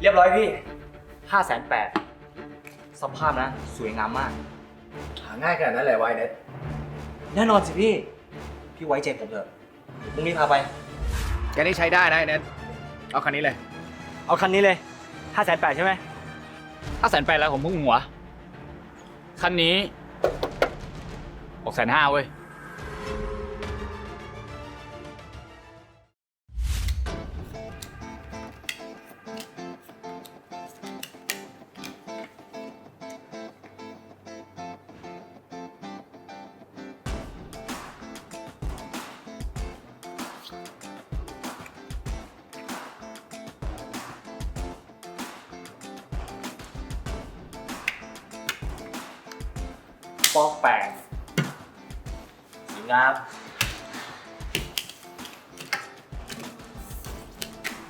เรียบร้อยพี่ห้าแสนแปดสภาพนะ สวยงามมาก หาง่ายขนาดนั้นเลยวายเน็ตแน่นอนสิพี่ พี่ไว้ใจผมเถอะพรุ่งนี้พาไป แกนี่ใช้ได้นะไอ้เน็ตเอาคันนี้เลยเอาคันนี้เลยห้าแสนแปดใช่ไหมห้าแสนแปดแล้วผมเพิ่งหัว คันนี้หกแสนห้าเว้ย ปอกแปลงสีงาม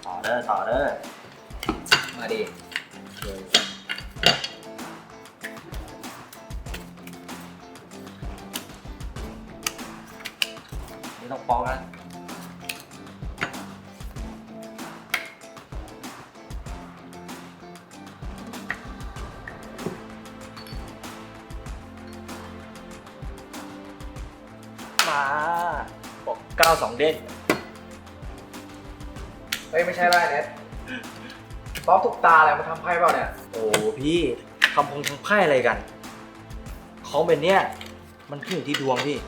ต่อเด้อต่อเด้อมาดินี่ต้องปอกนะ กเก้าสองเด้งเฮ้ยไม่ใช่ไรเน็ตป๊อปทุกตาอะไรมาทำไพ่เปล่าเนี่ย โอ้พี่ทำพงทำไพ่อะไรกัน ของแบบเนี้ยมันขึ้นอยู่ที่ดวงพี่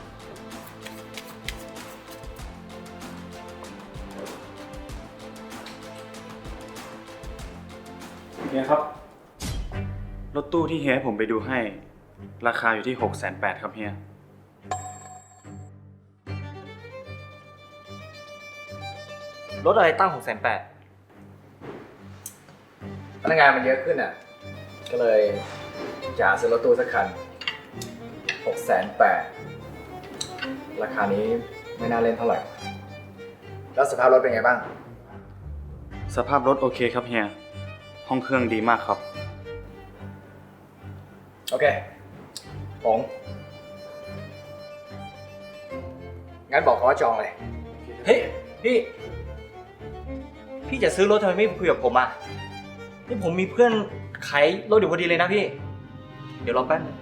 เฮียครับ รถตู้ที่เฮียให้ผมไปดูให้ ราคาอยู่ที่6กแสนแครับเฮีย รถอะไรตั้งหกแสนแปดพนักงานมันเยอะขึ้นอะ ก็เลยจะซื้อรถตู้สักคันหกแสนแปดราคานี้ไม่น่าเล่นเท่าไหร่ แล้วสภาพรถเป็นไงบ้าง สภาพรถโอเคครับเฮีย ห้องเครื่องดีมากครับ โอเคผมงั้นบอกเขาว่าจองเลย เฮ้ย พี่ พี่จะซื้อรถทำไมไม่คุยกับผมอะนี่ผมมีเพื่อนขายรถอยู่พอดีเลยนะพี่ เดี๋ยวรอแป๊บนึง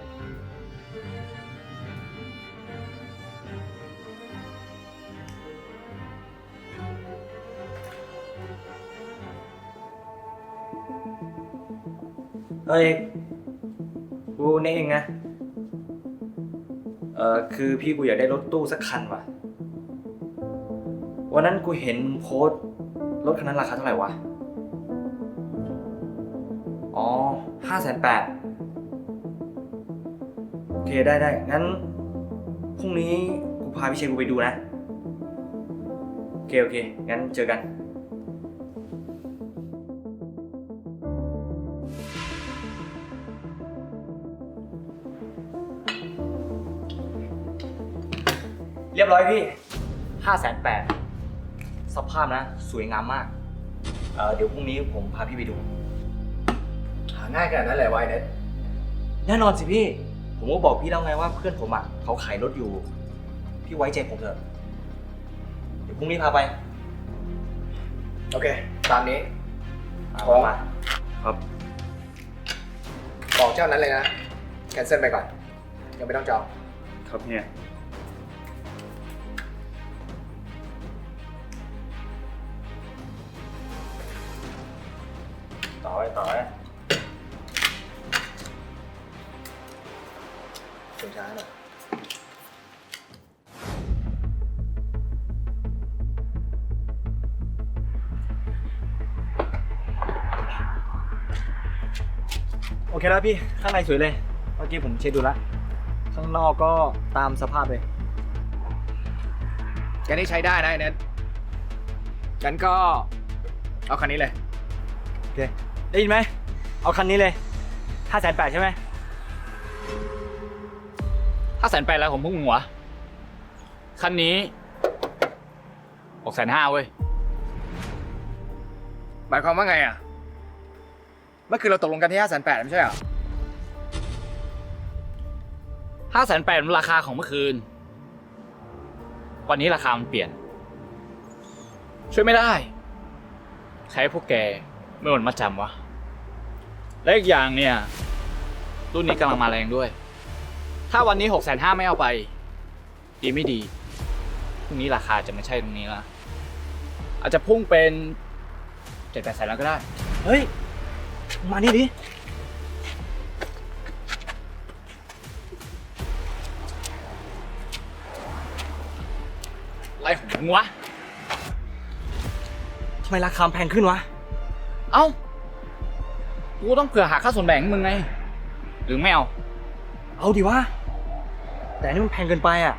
เฮ้ยกูนี่เองนะเออคือพี่กูอยากได้รถตู้สักคันว่ะ วันนั้นกูเห็นมึงโพสต์ รถคันนั้นราคาเท่าไหร่วะ อ๋อห้าแสนแปดโอเคได้ได้งั้น พรุ่งนี้กูพาพี่เชยกูไปดูนะ โอเค โอเค งั้นเจอกัน เรียบร้อยพี่ห้าแสนแปด สภาพนะ สวยงามมากเอ่อเดี๋ยวพรุ่งนี้ผมพาพี่ไปดู หาง่ายขนาดนั้นเลยวายเน็ตแน่นอนสิพี่ ผมก็บอกพี่แล้วไงว่าเพื่อนผมอะเขาขายรถอยู่ พี่ไว้ใจผมเถอะ เดี๋ยวพรุ่งนี้พาไปโอเค ตามนี้อะของมาครับ บอกเจ้านั้นเลยนะ แคนเซิลไปก่อน ยังไม่ต้องจอง ครับเฮีย ช้าหน่อยโอเคแล้วพี่ ข้างในสวยเลย เมื่อกี้ผมเช็คดูแล้วข้างนอกก็ตามสภาพเลย แกนี่ใช้ได้นะไอ้เน็ตงั้นก็เอาคันนี้เลย โอเค ได้ยินไหม เอาคันนี้เลยห้าแสนแปดใช่ไหม ห้าแสนแปดแล้วผมเพิ่งหัวคันนี้หกแสนห้าเว้ย หมายความว่าไงอะ เมื่อคืนเราตกลงกันที่ห้าแสนแปดไม่ใช่เหรอห้าแสนแปดมันราคาของเมื่อคืน วันนี้ราคามันเปลี่ยน ช่วยไม่ได้ใช้พวกแกไม่โอนมาจำวะ และอีกอย่างเนี่ย รุ่นนี้กำลังมาแรงด้วย ถ้าวันนี้หกแสนห้าไม่เอาไป ดีไม่ดีพรุ่งนี้ราคาจะไม่ใช่ตรงนี้ละอาจจะพุ่งเป็นเจ็ดแปดแสนแล้วก็ได้ เฮ้ย มานี่ดิอะไรของมึงวะ ทำไมราคาแพงขึ้นวะ เอ้า กูต้องเผื่อหาค่าส่วนแบ่งให้มึงไง หรือไม่เอา เอาดิวะ แต่อันนี่มันแพงเกินไปอะ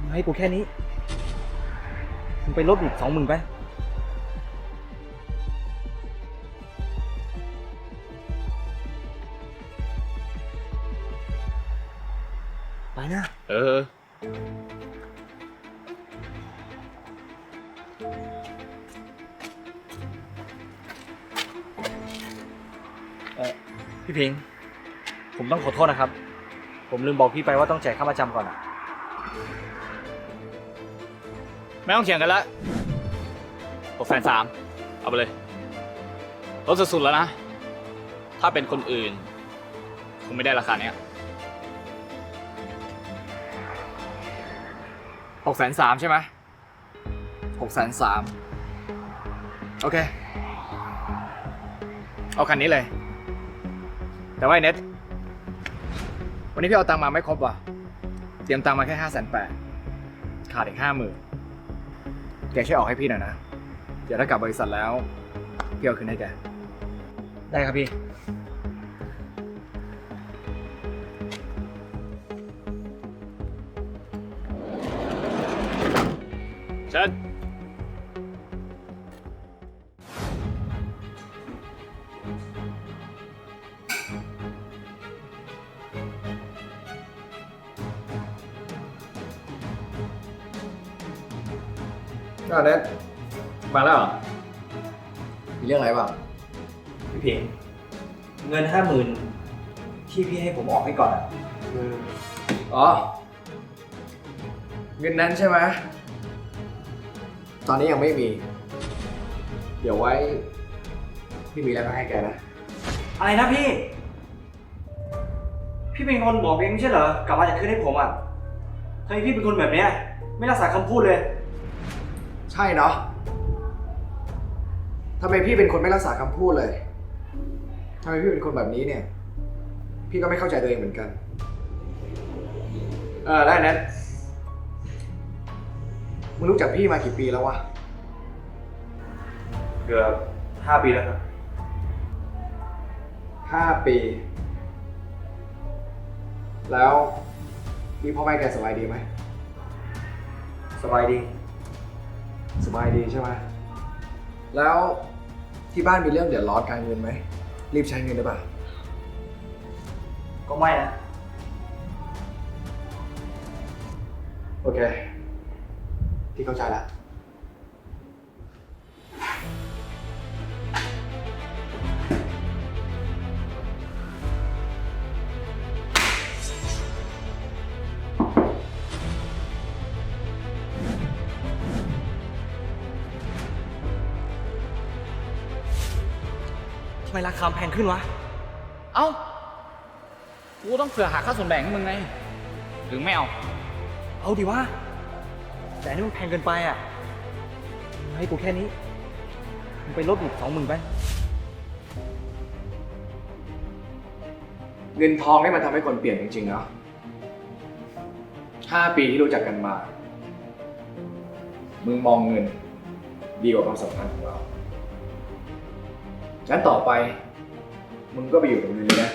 มึงให้กูแค่นี้มึงไปลดอีกสองหมื่นไป ไปนะ เออ พี่พิงค์ผมต้องขอโทษนะครับ ผมลืมบอกพี่ไปว่าต้องจ่ายค่ามาจำก่อนอะไม่ต้องเถียงกันละหกแสนสามเอาไปเลยลดสุดๆแล้วนะ ถ้าเป็นคนอื่นคงไม่ได้ราคาเนี้ยหกแสนสามใช่ไหมหกแสนสามโอเค เอาคันนี้เลย แต่ว่าไอ้เน็ต วันนี้พี่เอาตังค์มาไม่ครบว่ะ เตรียมตังค์มาแค่ห้าแสนแปดขาดอีกห้าหมื่นแกช่วยออกให้พี่หน่อยนะ เดี๋ยวถ้ากลับบริษัทแล้ว พี่เอาคืนให้แก ได้ครับพี่ เชิญ ก็เน็ตมาแล้วเหรอมีเรื่องอะไรบ้างพี่พิงค์เงินห้าหมื่นที่พี่ให้ผมออกให้ก่อนอะคืออ๋อ เงินนั้นใช่ไหมตอนนี้ยังไม่มี เดี๋ยวไว้พี่มีแล้วก็ให้แกนะ อะไรนะพี่ พี่เป็นคนบอกเองไม่ใช่เหรอกลับมาจะคืนให้ผมอะทำไมพี่เป็นคนแบบเนี้ย ไม่รักษาคำพูดเลย ใช่เนาะทำไมพี่เป็นคนไม่รักษาคำพูดเลยทำไมพี่เป็นคนแบบนี้เนี่ย พี่ก็ไม่เข้าใจตัวเองเหมือนกัน เออได้เน็ตมึงรู้จักพี่มากี่ปีแล้ววะ เกือบห้าปีแล้วครับ ห้าปี แล้วนี่พ่อแม่แกสบายดีไหม สบายดี สบายดีใช่ไหม แล้วที่บ้านมีเรื่องเดือดร้อนการเงินไหม รีบใช้เงินได้ป่ะ ก็ไม่นะ โอเค ที่เข้าใจแล้ว ทำไมราคาแพงขึ้นวะ เอ้า กูต้องเผื่อหาค่าส่วนแบ่งให้มึงไง หรือไม่เอา เอาดิวะ แต่อันนี่มันแพงเกินไปอะมึงให้กูแค่นี้ มึงไปลดอีกสองหมื่นไป เงินทองนี่มันทำให้คนเปลี่ยนจริงๆเนาะห้าปีที่รู้จักกันมา มึงมองเงิน ดีกว่าความสัมพันธ์ของเรา งั้นต่อไป มึงก็ไปอยู่ตรงนี้นะ